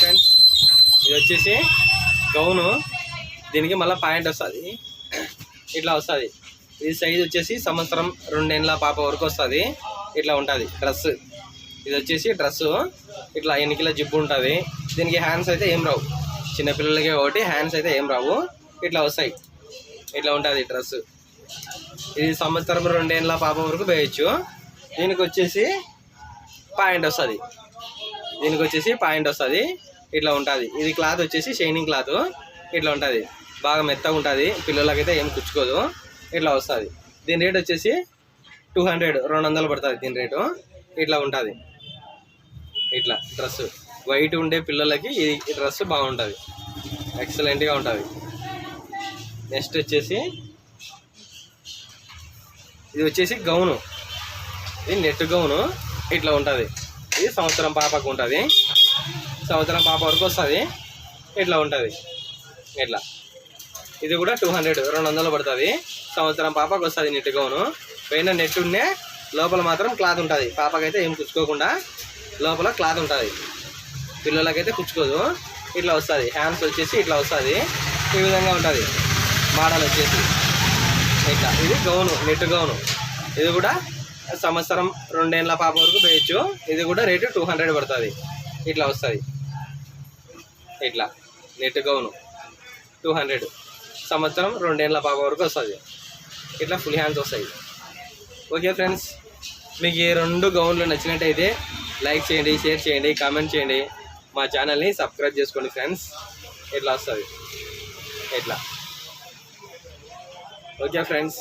Friends ఇది వచ్చేసి gown. దీనికి మళ్ళీ పాయింట్ వస్తుంది. ఇట్లా వస్తుంది. ఇది సైజ్ వచ్చేసి సంవత్సరం రెండేళ్ళ పాప వరకు వస్తుంది. ఇట్లా ఉంటుంది. డ్రెస్ ఇది వచ్చేసి డ్రెస్సు ఇట్లా ఎన్నికల జిబ్బు ఉంటుంది. దీనికి హ్యాండ్స్ అయితే ఏం రావు. చిన్నపిల్లలకి ఒకటి హ్యాండ్స్ అయితే ఏం రావు. ఇట్లా వస్తాయి. ఇట్లా ఉంటుంది డ్రెస్ ఇది సంవత్సరం రెండేళ్ళ పాప వరకు వేయచ్చు. దీనికి వచ్చేసి పాయింట్ వస్తుంది. దీనికి వచ్చేసి పాయింట్ వస్తుంది. ఇట్లా ఉంటుంది. ఇది క్లాత్ వచ్చేసి షైనింగ్ క్లాత్. ఇట్లా ఉంటుంది. బాగా మెత్తగా ఉంటుంది. పిల్లలకైతే ఏం కుచ్చుకోదు. ఇట్లా వస్తుంది. దీని రేట్ వచ్చేసి టూ హండ్రెడ్ రెండు వందలు పడుతుంది దీని రేటు. ఇట్లా ఉంటుంది. ఇట్లా డ్రెస్. వైట్ ఉండే పిల్లలకి ఈ డ్రెస్ బాగుంటుంది. ఎక్సలెంట్గా ఉంటుంది. నెక్స్ట్ వచ్చేసి ఇది వచ్చేసి గౌను. ఇది నెట్ గౌను. ఇట్లా ఉంటుంది. ఇది సంవత్సరం పాపకు ఉంటుంది. సంవత్సరం పాప వరకు వస్తుంది. ఇట్లా ఉంటుంది? ఇట్లా ఇది కూడా టూ హండ్రెడ్ రెండు వందలు పడుతుంది. సంవత్సరం పాపకు వస్తుంది నెట్ గౌను. పైన నెట్ ఉండే లోపల మాత్రం క్లాత్ ఉంటుంది. పాపకైతే ఏం కుచ్చుకోకుండా లోపల క్లాత్ ఉంటుంది. పిల్లలకైతే కుచ్చుకోదు. ఇట్లా వస్తుంది. హ్యాండ్స్ వచ్చేసి ఇట్లా వస్తుంది. ఈ విధంగా ఉంటుంది. మోడల్ వచ్చేసి. ఇట్లా. ఇది గౌను నెట్ గౌను. ఇది కూడా సంవత్సరం రెండేళ్ళ పాప వరకు వేయచ్చు. ఇది కూడా రేటు టూ హండ్రెడ్ పడుతుంది. ఇట్లా వస్తుంది. ఇట్లా. Net gown. Two hundred. సంవత్సరం రెండేళ్ళ పాప వరకు వస్తుంది. ఇట్లా ఫుల్ హ్యాండ్స్ వస్తాయి. ఓకే ఫ్రెండ్స్ మీకు ఈ రెండు గౌన్లు నచ్చినట్టయితే లైక్ చేయండి షేర్ చేయండి కామెంట్ చేయండి. మా ఛానల్ని సబ్స్క్రైబ్ చేసుకోండి ఫ్రెండ్స్. ఇట్లా వస్తుంది? ఇట్లా ఓకే ఫ్రెండ్స్.